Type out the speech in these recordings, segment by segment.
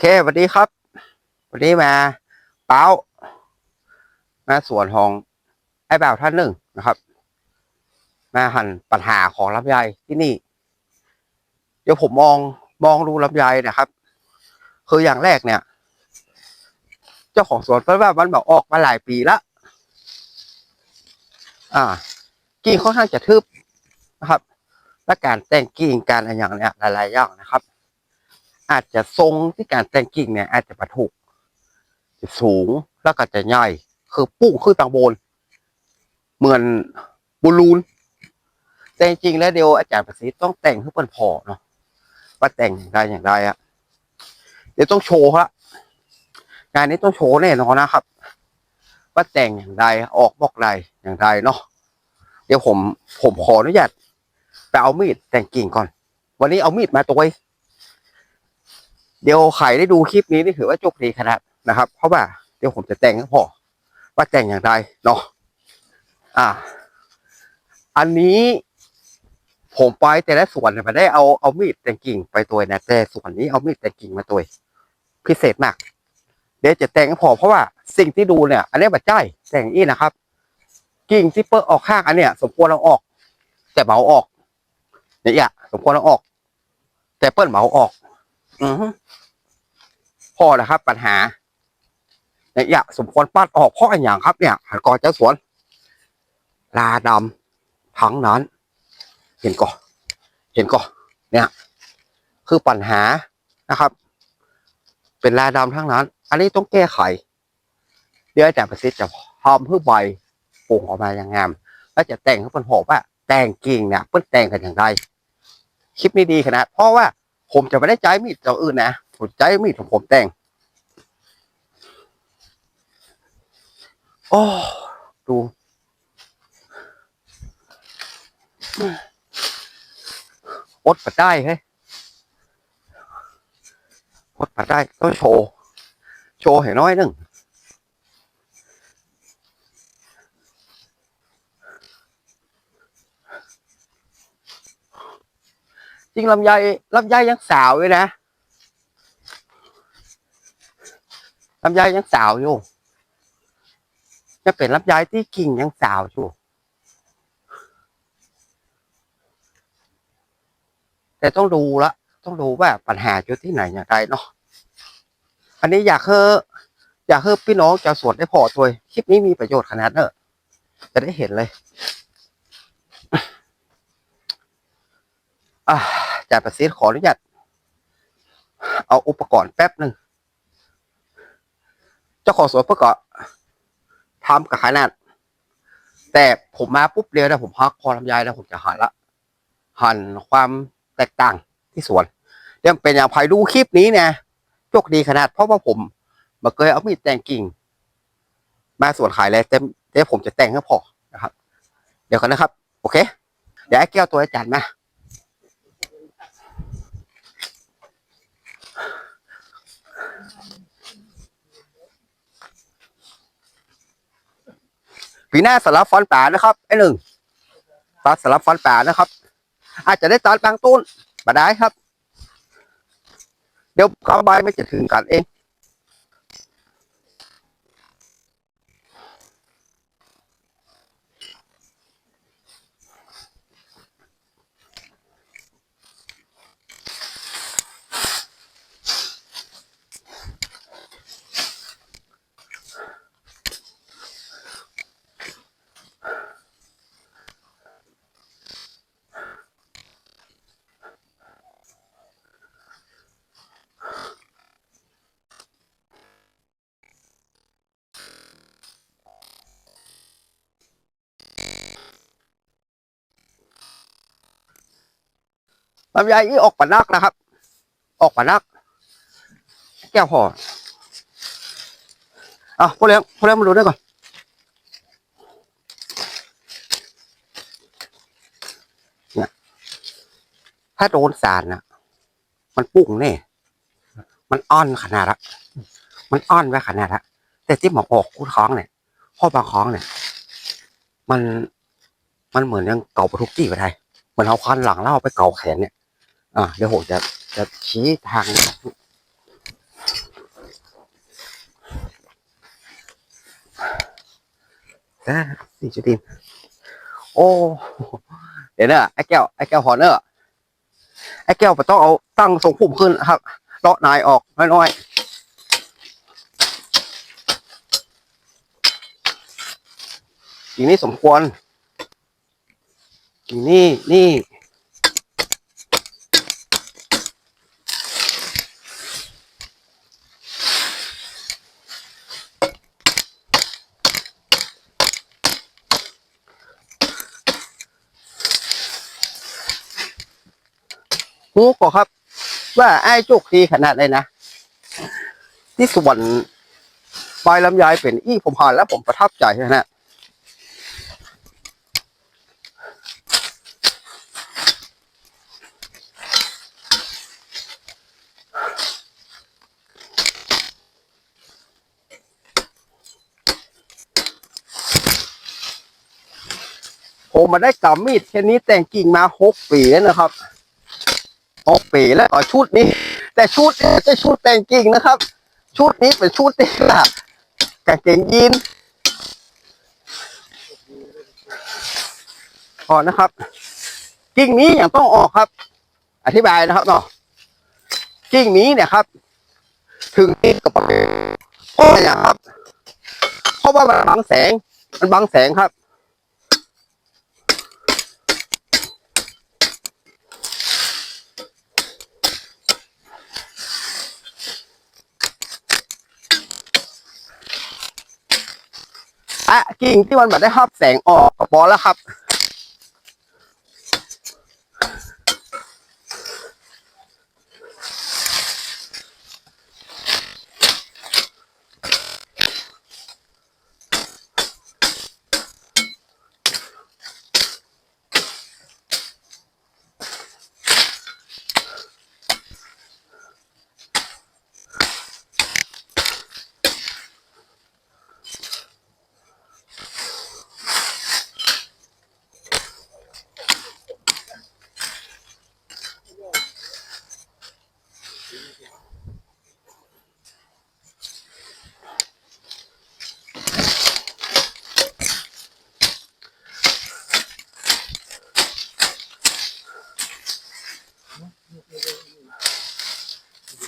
เคสวัสดีครับ วันนี้มาเป้ามาสวนของไอ้บ่าวท่านหนึ่งนะครับ มาหันปัญหาของลำไยที่นี่ เดี๋ยวผมมองมองดูลำไยนะครับ คืออย่างแรกเนี่ย เจ้าของสวนเพิ่นว่ามันบอกออกมาหลายปีละอ่า กิ่งค่อนข้างจะทึบนะครับ และการแต่งกิ่งการอะไรอย่างเนี้ยหลายๆอย่างนะครับ อาจจะทรงที่การแต่งกิ่งเนี่ย อาจจะประถูกจะสูงแล้วก็จะใหญ่คือปุ้งขึ้นตังบน เหมือนบูลูน แต่จริงๆแล้วเดี๋ยวอาจารย์ประสิทธิ์ต้องแต่งให้เปินพอเนาะว่าแต่งอย่างไรอย่างไรอะเดี๋ยวต้องโชว์ละงานนี้ต้องโชว์แน่นอนนะครับ ว่าแต่งอย่างไรออกบอกไรอย่างไรเนาะเดี๋ยวผมผมขออนุญาตไปเอามีดแต่งกิ่งก่อน วันนี้เอามีดมาตัวไว้ เดี๋ยวใครได้ดูคลิปนี้นี่ถือว่าโชคดีขนาดนะครับ เพราะว่าเดี๋ยวผมจะแต่งให้พอว่าแต่งอย่างไรเนาะอ่า อันนี้ผมไปแต่ละส่วนเนี่ยไมาได้เอาเอามีดแต่งกิ่งไปตัวนะแต่ส่วนนี้เอามีดแต่งกิ่งมาตัวพิเศษมาก เดี๋ยวจะแต่งให้พอเพราะว่าสิ่งที่ดูเนี่ย อันนี้บัดใจแต่งอีนะครับ กิ่งที่เปิดออกข้างอันเนี้ย สมควรเราออก แต่เบาออกเนี่ยสมควรเราออก แต่เปิ้ลเบาออก อือพ่อนะครับ ปัญหาเนี่ยอยากสมควรปัดออกเพราะอะไรอย่างครับ เนี่ยหันกอเจ้าสวน ลาดำทั้งนั้น เห็นก่อเห็นก่อเนี่ย คือปัญหานะครับ เป็นลาดำทั้งนั้น อันนี้ต้องแก้ไข เดี๋ยวอาจารย์ประสิทธิ์จะทำเพื่อใบปลูกออกมาอย่างงาม แล้วจะแต่งให้เพิ่นบอกว่าแต่งกิ่งเนี่ยเพิ่นแต่งกันอย่างไรคลิปนี้ดีขนาดเพราะว่า ผมจะไม่ได้ใจมีดเจ้าอื่นนะผมใจมีดของผมแต่ง โอ้ดูอดปัดได้เฮ้ยอดปัดได้ต้องโชว์ โชว์ให้น้อยหนึ่ง จริงลำไยลำไยยังสาวอยู่นะลำไยยังสาวอยู่ จะเป็นลำไยที่กิ่งยังสาวอยู่ แต่ต้องดูละ ต้องดูว่าปัญหาอยู่ที่ไหนอย่างไรเนาะ อันนี้อยากให้อยากให้พี่น้องจะสวนได้พอตัวคลิปนี้มีประโยชน์ขนาดเนอะจะได้เห็นเลย อ่า จากประสิทธิ์ขออนุญาตเอาอุปกรณ์แป๊บหนึ่งเจ้าของสวนเพื่อก็ทำกับขนาดแต่ผมมาปุ๊บเดียวนะผมพักคอลำไยแล้วผมจะหันละหันความแตกต่างที่สวนเดี๋ยวเป็นอย่างไผดูคลิปนี้เนี่ยโชคดีขนาด เพราะว่าผมมาเคยเอามีดแต่งกิ่ง มาสวนขายเลยแต่เดี๋ยวผมจะแต่งให้พอนะครับ เดี๋ยวกันนะครับ โอเค เดี๋ยวไอ้แก้วตัวอาจารย์มา ปีหน้าสลับฟอนป่านะครับไอหนึ่งตัดสลับฟอนป่านะครับ อาจจะได้ตัดบางต้นมาได้ครับ เดี๋ยวกระบไม่จะถึงกันเอง ลำไยนี่ออกปานักนะครับ ออกปานัก แก้วพออะพ่อเลี้ยงพ่อเลี้ยงมาดูด้วยก่อนเนี่ยถ้าโดนสารนะมันปุ้งแน่มันอ่อนขนาดละมันอ่อนไว้ขนาดละแต่ที่หมอออกคู่ท้องเนี่ยข้อบางคล้องเนี่ย มันมันเหมือนยังเก่าประทุกจี้ไปไทยเหมือนเอาคันหลังเล่าไปเก่าแขนเนี่ย อ่าเดี๋ยวผมจะจะชี้ทางอ่าสี่จุดดินโอ้เดี๋ยวนะไอ้แก้วไอ้แก้วหอเนอะไอ้แก้วไปต้องเอาตั้งทรงพุ่มขึ้นครับเลาะนายออกน้อยๆอีนี้สมควรอีนี่นี่ หูก็ครับ ว่าไอ้โจกดีขนาดเลยนะที่สวนปลายลำไยเป็นอี้ผมผ่านแล้วผมประทับใจนะฮะผมมาได้กำมีดแค่นี้แต่งกิ่งมาหกปีแล้วนะครับ หกปีแล้วอ๋อชุดนี้ แต่ชุดเนี่ยไม่ใช่ชุดแต่งกิ่งนะครับ ชุดนี้เป็นชุดที่ว่ากางเกงยีนพอนะครับ กิ่งนี้อย่างต้องออกครับ อธิบายนะครับเนาะกิ่งนี้เนี่ยครับ ถึงที่กับเพราะอะไรครับ เพราะว่ามันบังแสง มันบังแสงครับ อะกิ่งที่มันแบบได้รับแสงออกก็พอแล้วครับ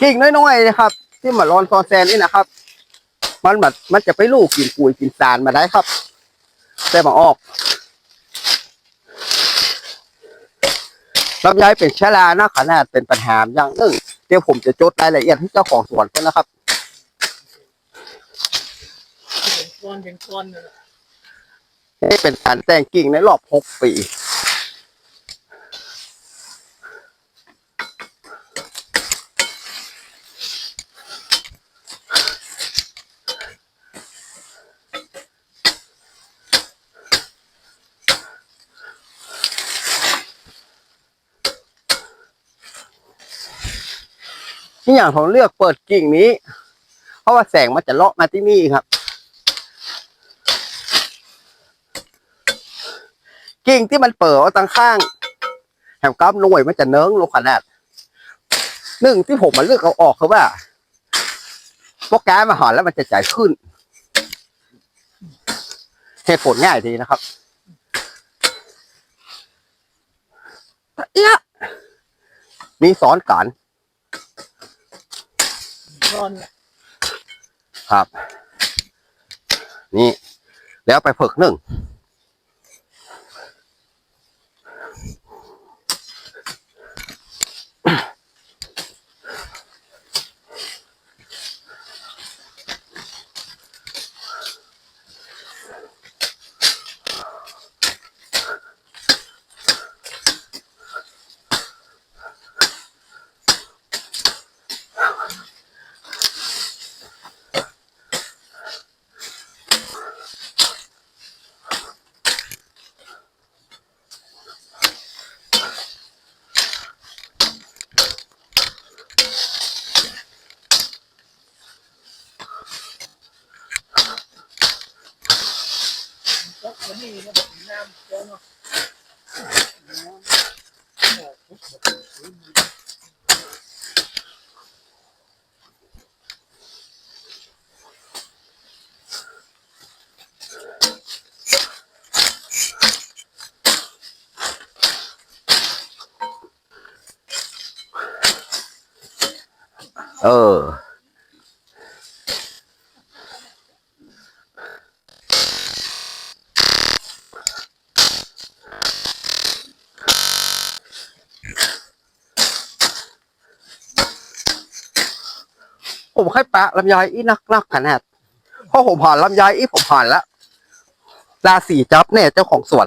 กิ่งน้อยๆนะครับ ที่มารอนซอนแซนนี่นะครับ มันแบบมันจะไปลูกกินปุ๋ยกินสารมาได้ครับ แต่มาออกลำไยเป็นเชอรานะขนาดเป็นปัญหาอย่างหนึ่งเดี๋ยวผมจะจดรายละเอียดให้เจ้าของสวนกันนะครับเป็นก้อนเป็นก้อนเลยนี่เป็นการแต่งกิ่งในรอบหกปี ที่อย่างผมเลือกเปิดกิ่งนี้ เพราะว่าแสงมันจะเลาะมาที่นี่ครับ กิ่งที่มันเปิดตั้งข้างแถมก้ามหน่วยมันจะเนิ้งลงขนาดหนึ่งที่ผมมาเลือกเอาออกคือว่าโปรแกรมมาหอนแล้วมันจะจ่ายขึ้นเหตุผลง่ายดีนะครับเอี้ยะมีสอนการ ก้อนครับ นี่ แล้วไปเผิกหนึ่ง Oh. ะลำไยอีนักนักขนาดเพราะผมผ่านลำไยอีผมผ่านแล้วราศีจับเนี่ยเจ้าของสวน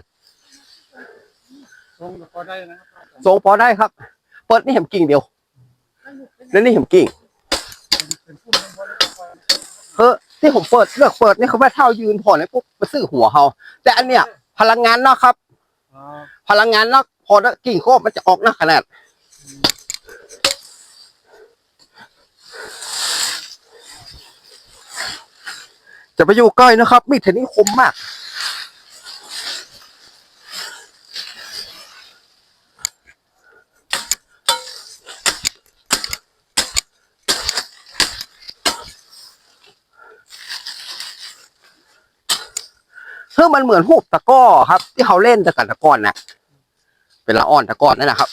ตรงพอได้นะทรงพอได้ครับ เปิดนี่เห็มกิ่งเดียวแล้วนี่เห็มกิ่งเฮ้อที่ผมเปิดเลือกเปิดนี่เขาแม่เท่ายืนพอนี่ยปุ๊บมาซื้อหัวเขาแต่อันเนี้ยพลังงานนอกครับ พลังงานนอกพอได้กิ่งโคบมันจะออกน้าขนาด จะไปอยู่ใกล้นะครับ มีดเทนนี้คมมาก ซึ่งมันเหมือนหูบตะก้อครับ ที่เขาเล่นตะกันตะก้อนนะเป็นละอ่อนตะก้อนนั่นนะครับ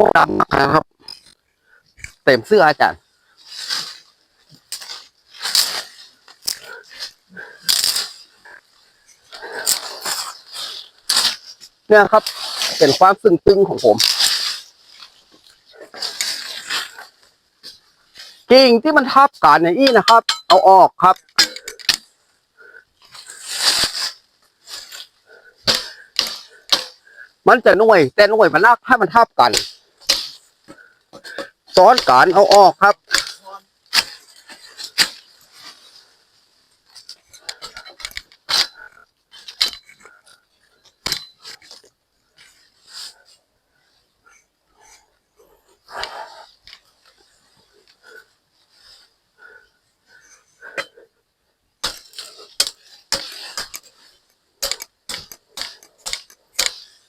พวกดำนะครับ เต็มเสื้ออาจารย์ เนี่ยครับ เป็นความซึ้งตึงของผมกิ่งที่มันทับกันอย่างนี้นะครับ เอาออกครับ มันจะหน่วย แต่หน่วยมันนักให้มันทับกัน ซ้อนกันเอาออกครับ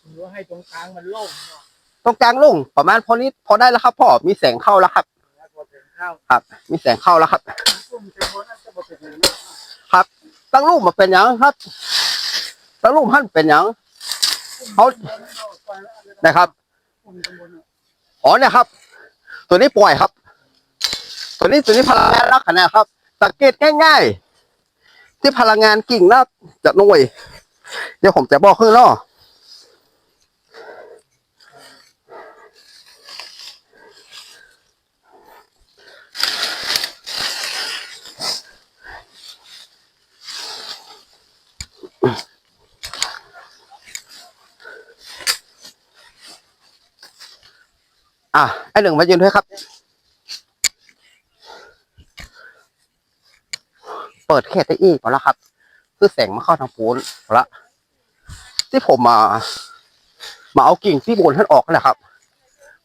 หรือว่าให้ตรงกลางมันโล่งเนาะ ตรงกลางลงประมาณพอนี้พอได้แล้วครับพ่อมีแสงเข้าแล้วครับ ครับ มีแสงเข้าแล้วครับกุ้มเต็มหมดนั่นจะบตั้งรูปมาเป็นหยังครับ ตั้งรูปท่านเป็นหยังเขานะครับอ๋อเนี่ยครับ ตัวนี้ปล่อยครับ ตัวนี้ตัวนี้พลังงานลักขนาดครับ สังเกตง่ายๆ ที่พลังงานกิ่งนักจะหน่วย เดี๋ยวผมจะบอกขึ้นเนาะ อะไอหนึ่งมายืนด้วยครับ เปิดแค่ได้อีกพอล้วครับ คือแสงมาเข้าทางปูนพอละที่ผมมา มาเอากิ่งที่บนท่านออกนั่นแหละครับ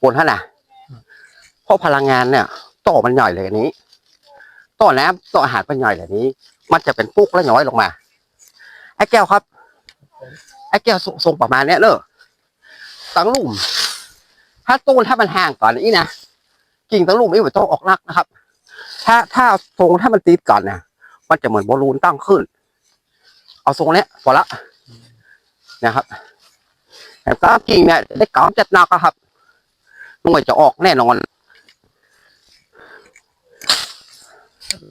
บนท่านน่ะเพราะพลังงานเนี่ย ต่อมันใหญ่เลยอันนี้ ต่อน้ำต่ออาหารมันใหญ่เลยนี้ มันจะเป็นปุ๊กแล้วย้อยลงมา ไอ้แก้วครับ ไอ้แก้วทรงประมาณเนี้ยเนอะตั้งลุมถ้าต้นถ้ามันห่างก่อนนี้นะกิ่งตั้งลุมนี่มันต้องออกรักนะครับ ถ้าถ้าทรงถ้ามันติดก่อนนะมันจะเหมือนบอลลูนตั้งขึ้น เอาทรงเนี้ยพอละนะครับแต่ก้ากิ่งเนี่ยได้ก้ามจัดหนักครับหน่วยจะออกแน่นอน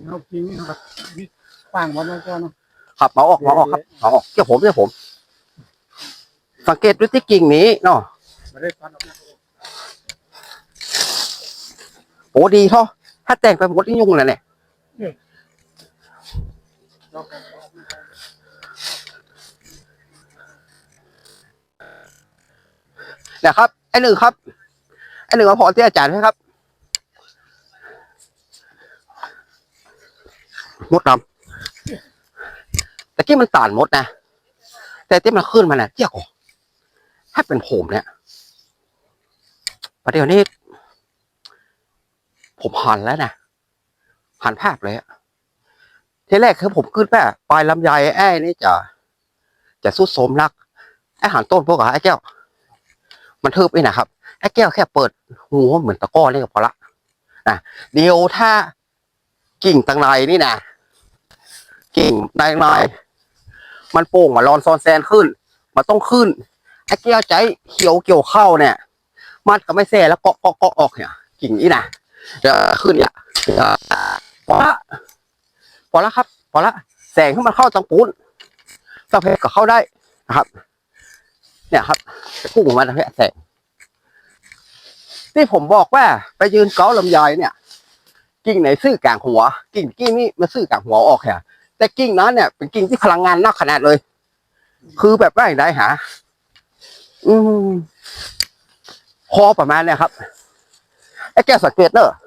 เอาจริงนะครับนี่ฟังวันนั้นก็เนาะ ครับมาออกมาออกครับมาออกเกี่ยวผมเกี่ยวผม สังเกตดูที่กิ่งนี้เนาะไม่ได้ฟันออกนะโอ้ดีเท่าถ้าแต่งไปหมดนี่ยุ่งเลยเนี่ยเรากันนะครับไอ้หนึ่งครับไอ้หนึ่งมาพอที่อาจารย์ให้ครับมดดำ แต่กี้มันตานมดนะ แต่ที่มันขึ้นมาเนี่ยเจี๊ยกว่าถ้าเป็นผมเนี่ยประเดี๋ยวนี้ ผมหันแล้วนะหันภาพเลยอะทีแรกคือผมขึ้นแป้ปลายลำไยไอ้นี่จะจะสุดสมนักไอ้หันต้นพวกอะไอ้แก้ว มันทึบไอ้นะครับไอ้แก้วแค่เปิดหูเหมือนตะก้อนี่ก็พอละนะเดี๋ยวถ้ากิ่งตังในนี่นะกิ่งตังใน มันโป่งมาลอนซอนแซนขึ้นมันต้องขึ้นไอ้เกี้ยวใจเขียวเกี่ยวเข้าเนี่ย มันก็ไม่แซ่แล้วเกาะเกาะเกาะออกเนี่ยกิ่งนี้นะจะขึ้นเนี่ยพอละพอละครับพอละแสงที่มันเข้าตังปูนสักเพก็เข้าได้นะครับ เนี่ยครับจะพุ่งออกมาทางนี้แสงที่ผมบอกว่าไปยืนเกาลำไยเนี่ย กิ่งไหนซื่อกลางหัว กิ่งกิ่งนี่มันซื่อกลางหัวออกแค่ แต่กิ่งนั้นเนี่ยเป็นกิ่งที่พลังงานนักขนาดเลย คือแบบว่าอย่างไรหา อืมคอประมาณเนี่ยครับไอ้แกสังเกตเนอะ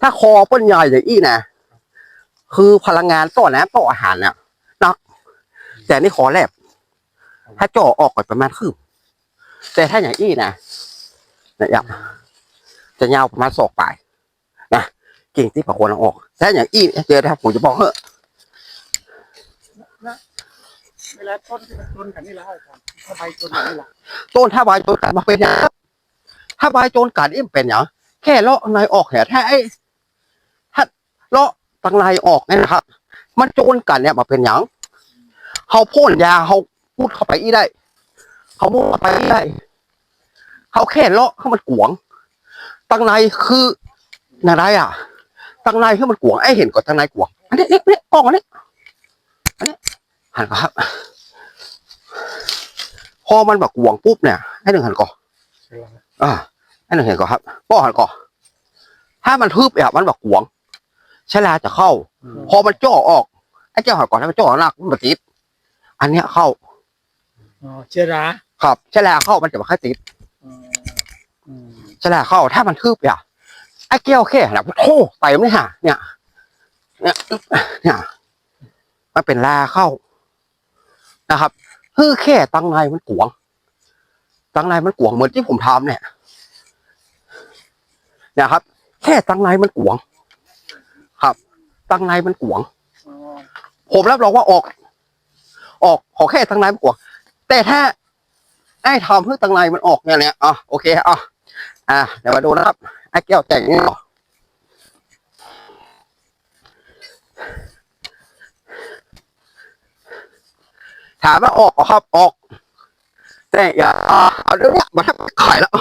ถ้าคอเป้นใหญ่อย่างอี้นะคือพลังงานต่อน้ำต่ออาหารเนี่ยนัก แต่นี่คอแลบถ้าจ่อออกก่อนประมาณครึ่งแต่ถ้าอย่างอี้นะเนี่ยอย่างจะยาวประมาณศอกปลายนะกิ่งที่ประควรเอาออก ถ้อย่างอี้เจอถ้าผมจะบอกเฮ้เวลาต้นที่มันต้นกันนี่แหละครับถ้าใบต้นกันนี่ละต้นถ้าใบโจนกัดมาเป็นอย่างถ้าใบโจนกัดนี่มันเป็นอย่างแค่เลาะในออกแหถ้าไอ้ถ้าเลาะตังในออกเนี่ยนะครับ มันโจนกัดเนี่ยมาเป็นอย่างเขาพ่นยาเขาพูดเข้าไปอีได้ เขาพูดเข้าไปอีได้ เขาแค่เลาะเขามันกวง ตังในคืออะไรอะ ตังในคือมันกวงไอ้เห็นก่อนตังในกวงอันนี้นี่นี่กล้องอันนี้อันนี้หันก่อนครับ พอมันแบบกวงปุ๊บเนี่ยให้หนึ่งหันก่อนอ่าให้หนึ่งเห็นก่อนครับป้อหันก่อนถ้ามันทึบเนี่ยมันแบบกวงชลาจะเข้า พอมันจ่อออกไอ้เจ้าหันก่อนถ้ามันจ่อหนักมันมาติดอันเนี้ยเข้าอ๋อเชื้อราครับชลาเข้ามันจะมาค่อยติดอืมอืมชลาเข้าถ้ามันทึบเนี่ย ไอ้แก้วแค่นะโอ้เต็มเลยฮะเนี่ย เนี่ยเนี่ยมันเป็นลาเข้านะครับคือแค่ตังในมันกวง ตังในมันกวงเหมือนที่ผมทำเนี่ยเนี่ยครับ แค่ตังในมันกวง ครับ ตังในมันกวง ผมรับรองว่าออก ออกขอแค่ตังในมันกวง แต่ถ้าไอ้ทำเพื่อตังในมันออกเนี่ยเนี่ยอะโอเคอะอะเดี๋ยวมาดูนะครับ ไอ้แก้วแต่งนี่ก่อนถามว่าออกเหรอครับออกแต่อย่าอ่าเอาเรื่องเนี้ยมาทำขายแล้ว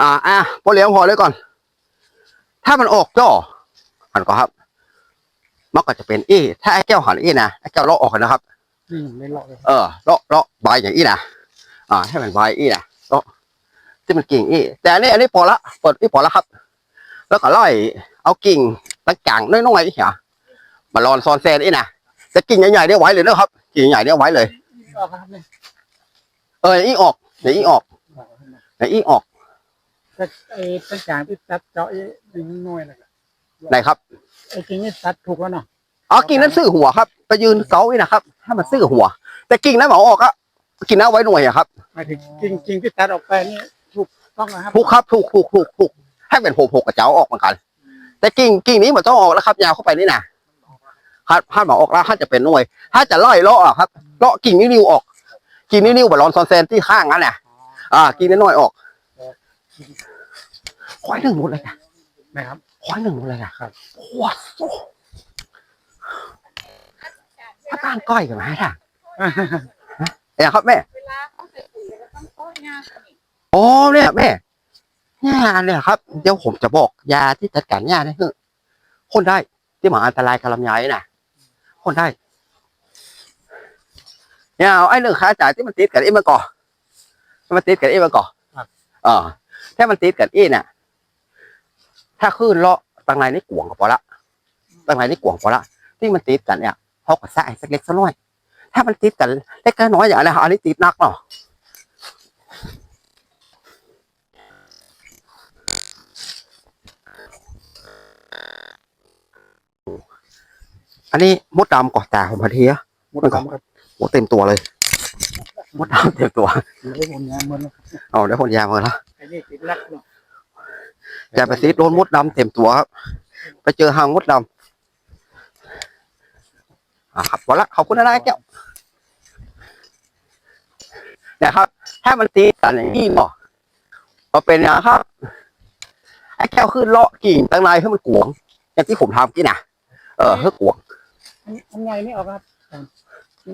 อ่าอะพอเลี้ยงพอเลยก่อน ถ้ามันออกจ่อหันก่อนครับมันก็จะเป็นเอถ้าไอ้แก้วหันเอนะไอ้แก้วเลาะออกนะครับนี่ไม่เลาะเลยเออเลาะเลาะใบอย่างนี้นะอ่าให้มันใบอีนะเลาะ ที่มันกิ่งอีแต่อันนี้อันนี้พอละเปิดนี่พอละครับ แล้วก็ไล่เอากิ่งตั้งกลางน้อยๆนี่เหรอมาลอนซอนแซนอีนะแต่กิ่งใหญ่ๆเนี่ยไว้เลยนะครับกิ่งใหญ่ๆเนี่ยไว้เลยนี่ออกครับเนี่ยเอออีออกเดี๋ยวอีออกเดี๋ยวอีออกแต่ไอ้ต้นจางที่ตัดเจาะไอ้ดินน้อยนะครับไหนครับไอ้จริงนี่ตัดถูกแล้วเนาะอ๋อกิ่งนั้นซื้อหัวครับไปยืนเกาอีนะครับถ้ามันซื้อหัว แต่กิ่งนั้นหมอออกอะกิ่งนั้นไว้หน่วยอะครับหมายถึงจริงจริงที่ตัดออกไปนี่ ถูกต้องนะครับถูกครับถูกถูกถูกถูกให้เป็นหกหกกับเจ้าออกเหมือนกัน แต่กิ่งกิ่งนี้มันต้องออกแล้วครับ ยาวเข้าไปนี่นะครับถ้าหมอออกแล้วถ้าจะเป็นหน่วย ถ้าจะไล่เลาะอะครับเลาะกิ่งนิ้วๆออก กิ่งนิ้วๆแบบรอนซอนเซนที่ข้างนั้นน่ะอ่า กิ่งน้อยๆออกควายหนึ่งหมดเลยนะนะครับควายหนึ่งหมดเลยนะครับว้าวพระตานก้อยกันไหมท่ะเนี่ยครับแม่เวลาเขาใส่ปุ๋ยแล้วต้องต้นงานนี่ อ๋อเนี่ยแม่เนี่ยเนี่ยครับ เดี๋ยวผมจะบอกยาที่จัดการหญ้าเนี่ยคือคนได้ที่หมาอันตรายกับลำไยน่ะคนได้เนี่ยเอาไอ้เรื่องค่าจ่ายที่มันติดกับไอ้มันก่อที่มันติดกับไอ้มันก่อเออถ้ามันติดกับไอ้เนี่ยถ้าขึ้นเลาะตังในนี่กวงก็พอละตังในนี่กวงพอละที่มันติดกันเนี่ยเขาก็ใส่สักเล็กสักน้อย ถ้ามันติดกันเล็กน้อยอย่างไรอันนี้ติดนักเนาะ อันนี้มดดำก่อตาผมพอดีอะหมดครับครับโอ้เต็มตัวเลย มดดำเต็มตัวเหลือหมดเนี้ยหมดแล้วเอาได้ผลยามาแล้วไอ้นี่ติดรักเนาะอย่าไปซีดโดนมดดำเต็มตัวครับ ไปเจอหางมดดำอะครับพอละขอบคุณนะนายแก้วเนี่ยครับถ้ามันตีกันอย่างนี้บอกพอเป็นอย่างครับไอ้แก้วขึ้นเลาะกิ่งตั้งในให้มันกวง อย่างที่ผมทำกี้นะเออให้กวง อันอันใหญ่นี่ออกครับ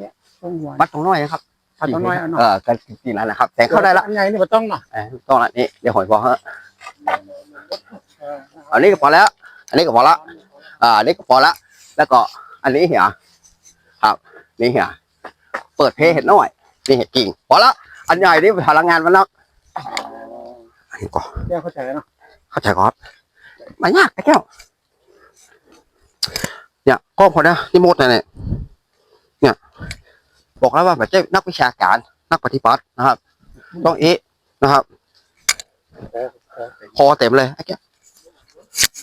เนี่ยตรงหัวบัดตรงน้อยนะครับตัดตรงน้อยเอาหน่อยเออกันกิ่งนั้นนะครับแสงเข้าได้ละอันใหญ่นี่บ่ต้องเนาะเออต้องละนี่เดี๋ยวหอยบอกฮะเอออันนี้ก็พอแล้ว อันนี้ก็พอละอ่าอันนี้ก็พอละแล้วก็อันนี้เหี่ยครับนี่เหี่ยเปิดเพจเห็นหน่อยนี่เห็นกิ่งพอละอันใหญ่นี่พลังงานมันนักอันนี้ก็แก้วเข้าใจเนาะเข้าใจครับมันยากไอ้แก้ว เนี่ยก็พอนะนี่มดนะเนี่ยเนี่ยบอกแล้วว่าแบบเจ้นักวิชาการนักปฏิบัตินะครับ ต้องเอะนะครับพอเต็มเลยไอ้แก้ว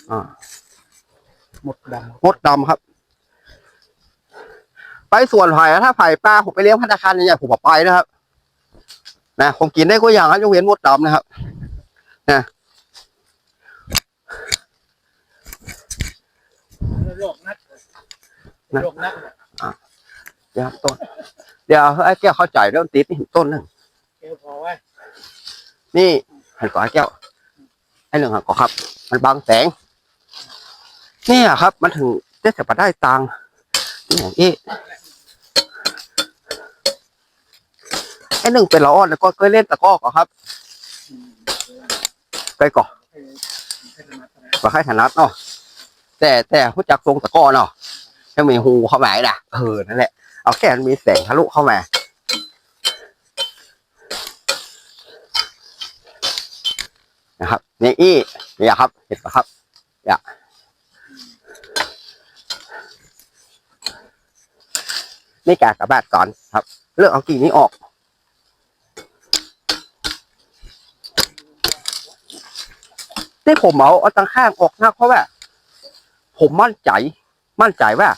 อ่าหมดดมดดำครับ ไปส่วนไผ่ถ้าไผ่ปลาผมไปเลี้ยงพัฒนาคารใหญ่ๆผมบอกไปนะครับนะผมกินได้ก็อย่างครับยกเว้นมดดำนะครับำโรคนักโรค นักเดี๋ยวครับต้น เดี๋ยวไอ้แก้วเข้าใจเรื่องติดนี่ต้นหนึ่งแก้วพอไว้นี่หันก่อนไอ้แก้วไอ้เรื่องหันก่อนครับ มันบังแสงเนี่ยครับ มันถึงได้เสียบได้ตังค์นี่ของเอ๊ะไอ้หนึ่งเป็นละอ่อนแล้วก็เคยเล่นตะกร้อก่อนครับเคยก่อนว่าใครถนัดเนาะแต่แต่ผู้จักทรงตะกร้อเนาะ จะมีหูเข้ามาน่ะเออนั่นแหละเอาแค่มีแสงทะลุเข้ามานะครับนี่อี้นี่ครับ เห็นปะครับอย่านี่กากระบาดก่อนครับ เลือกเอากิ่นี้ออกที่ผมเอาเอาตังข้างออกนะเพราะว่า ผมมั่นใจ มั่นใจว่า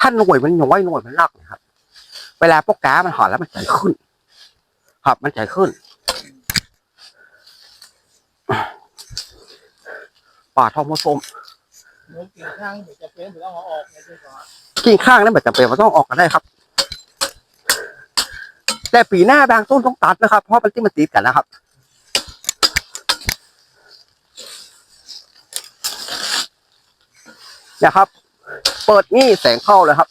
ถ้าหน่วยมันน้อยหน่วยมันลักนะครับ เวลาพวกก้ามันหอดแล้วมันใจขึ้นครับมันใจขึ้นป่าทองผสมหมูกินข้างเดี๋ยวจะเป็นเดี๋ยวเอาออกในที่ก่อนกิ่งข้างนั้นแบบจำเป็นมันต้องออกกันได้ครับ แต่ปีหน้าบางต้นต้องตัดนะครับ เพราะมันที่มันติดกันนะครับนะครับ เปิดนี่แสงเข้าเลยครับ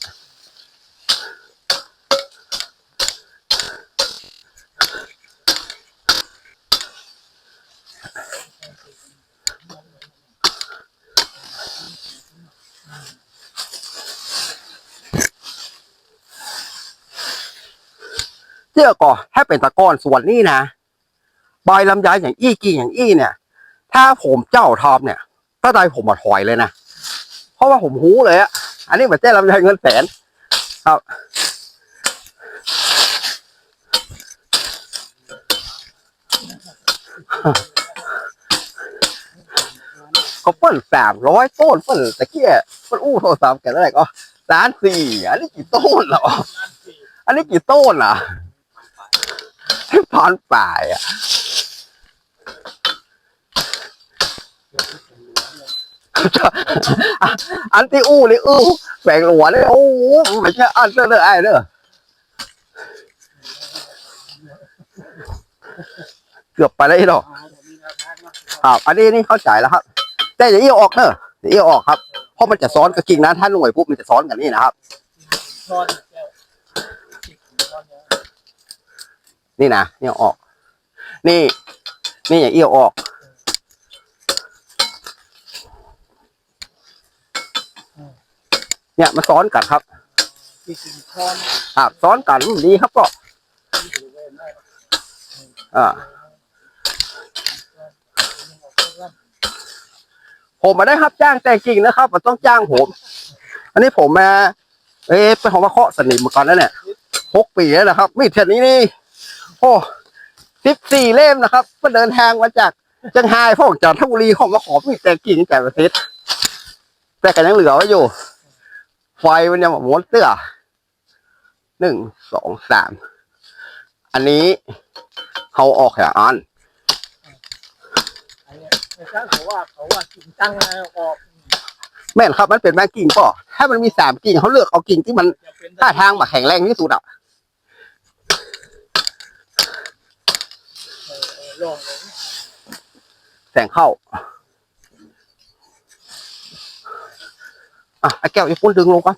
เชื่อก่อนถ้เป็นตะกอนส่วนนี้นะใบลำไยอย่างอี้กีอย่างอี้เนี่ย ถ้าผมเจ้าทอมเนี่ย ถ้าใจผมมาถอยเลยนะ เพราะว่าผมหูเลยอะอันนี้เหมือนเจ้ลำไยเงินแสนครับก็เปิ้ลสามร้อยต้นเปิ้ลตะเกียเปิ้ลอู้โทรศัพท์กันอะไรก็ล้านสี่อันนี้กี่ต้นแล้วอันนี้กี่ต้นอะพันป่ายอะ อันที่อู้นี่อู้แฝงหัวเลยโอ้โหไม่ใช่อันเด้อเด้อไอ้เด้อเกือบไปแล้วอีดอกเอครับอันนี้นี่เข้าใจแล้วครับ แต่อย่าเอี้ยวออกเนอะอย่าเอี้ยวออกครับเพราะมันจะซ้อนกับกิ่งนะถ้าหน่วยปุ๊บมันจะซ้อนกันนี่นะครับนี่นะนี่เอออก นี่ นี่อย่าเอี้ยวออก เนี่ยมันซ้อนกันครับที่กินช้อนครับซ้อนกันดีครับก็ที่ถือไว้ได้อ่าผมมาได้ครับจ้างแต่งกิ่งนะครับ มันต้องจ้างผม อันนี้ผมมาเอ๊ะเป็นของมาเคาะสนิมมาก่อนแล้วเนี่ยหกปีแล้วนะครับมีดเท่านี้นี่โอ้สิบสี่เล่มนะครับก็เดินทางมาจากเชียงรายพ่อจากทบุรีของมาขอมีดแต่งกิ่งแต่ประเทศแต่ก็ยังเหลือไว้อยู่ ไฟมันยังหมดเตื้อหนึ่งสองสามอันนี้เขาออกแค่อันไอ้เนี่ยในช้างเขาว่าเขาว่ากินตั้งไงออกแม่นครับมันเป็นแม่กิ่งป่อถ้ามันมีสามกิ่งเขาเลือกเอากิ่งที่มันจะเป็นท่าทางมาแข็งแรงที่สุดอะลองเลยแสงเข้า อะไอ้แก้วไอ้ปุ้นดึงลงก่อน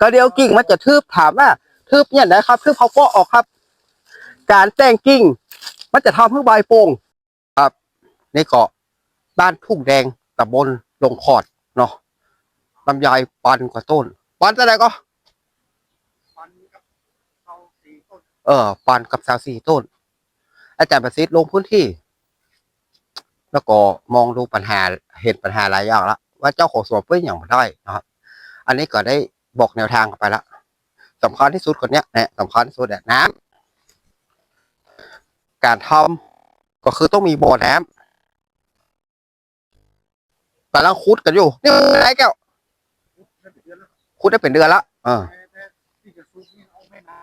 ก็เดียวกิ่งมันจะทืบถามว่าทืบเนี่ยนะครับทืบเขาก็ออกครับ การแต่งกิ่ง มันจะทำให้ใบโป่งครับในเกาะบ้านทุ่งแดงตำบลลงขอดเนาะลำไยปันกว่าต้น ปันอะไรก็ฟันกับเอาสีต้นเออ ปันกับสาวสี่ต้น อาจารย์ประสิทธิ์ลงพื้นที่ แล้วก็มองดูปัญหาเห็นปัญหาหลายอย่างแล้วว่าเจ้าของสวนเป็นอย่างไรนะครับ อันนี้ก็ได้ บอกแนวทางไปแล้วสำคัญที่สุดคนเนี้ยเนี่ยสำคัญที่สุดเนี่ยน้ำการทำก็คือต้องมีบ่อน้ำกำลังคุดกันอยู่นี่อะไรแก้วคุดได้เป็นเดือนละเออแต่แต่ที่จะซุกนี่เอาไม่มา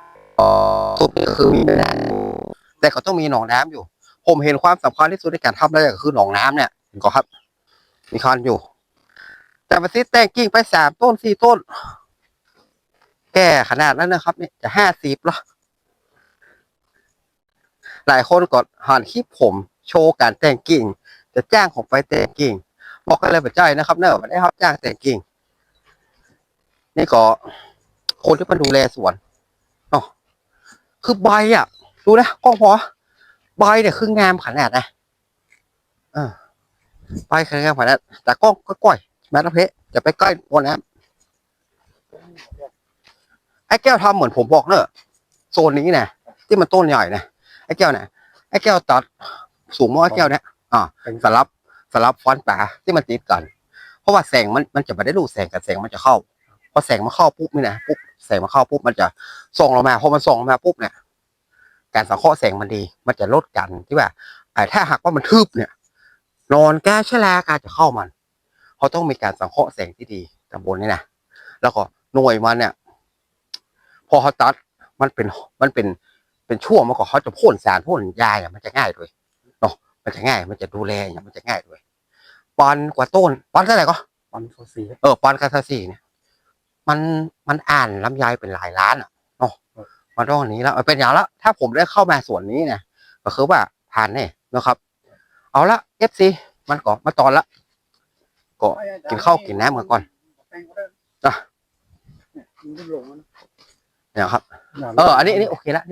สุดคือมีแม่น้ำแต่ก็ต้องมีหนองน้ำอยู่ ผมเห็นความสำคัญที่สุดในการทำแล้วก็คือหนองน้ำเนี่ยเห็นก็ครับ มีคันอยู่ แต่มาซิแต่งกิ่งไปสามต้นสี่ต้น แก่ขนาดนั้นนะครับ เนี่ยจะห้าสิบแล้วหลายคนก็หันคลิปผม โชว์การแต่งกิ่ง จะจ้างผมไปแต่งกิ่ง บอกกันเลยปัจจัยนะครับเนอะไม่ได้ครับจ้างแต่งกิ่ง นี่ก็คนที่มาดูแลสวนอ๋อคือใบอะดูนะกล้องพอใบเนี่ยคืองามขนาดนะเออใบคืองามขนาดแต่กล้องก็ก้อยแม่น้ำเพชรจะไปใกล้บนน้ำ ไอ้แก้วทำเหมือนผมบอกเนอะโซนนี้นะที่มันต้นใหญ่นะไอ้แก้วเนี่ยไอ้แก้วตัดสูงมากไอ้แก้วเนี่ยอ่าเป็นสลับสลับฟอนต์ป่าที่มันติดกัน เพราะว่าแสงมันมันจะไม่ได้รูแสงกับแสงมันจะเข้าพอแสงมาเข้าปุ๊บนี่นะปุ๊บแสงมาเข้าปุ๊บมันจะส่องลงมาพอมันส่องลงมาปุ๊บเนี่ยการสังเคราะห์แสงมันดี มันจะลดกันที่ว่าไอ้ถ้าหากว่ามันทึบเนี่ย นอนแก้ชะลากาจะเข้ามันเขาต้องมีการสังเคราะห์แสงที่ดีตำบลนี่นะแล้วก็หน่วยมันเนี่ย พอเขาตัดมันเป็นมันเป็นเป็นช่วงมันก็เขาจะพ่นสารพ่นยาอะมันจะง่ายด้วยเนาะมันจะง่าย มันจะดูแลอย่างมันจะง่ายด้วยปันกว่าต้นปันเท่าไหร่ก็ฟันโซซีเออปอนกาซาซีเนี่ยมันมันอ่านลำไยเป็นหลายล้านอะเนาะมันต้องอันนี้แล้วเออเป็นอย่างละถ้าผมได้เข้ามาส่วนนี้เนี่ยก็คือว่าผ่านแน่นะครับ เอาละเอฟซีมันก็มาตอนละก็กินข้าวกินน้ำกันก่อนแป้งก็ได้อะ เนี่ยครับ เออ อันนี้อันนี้โอเคละ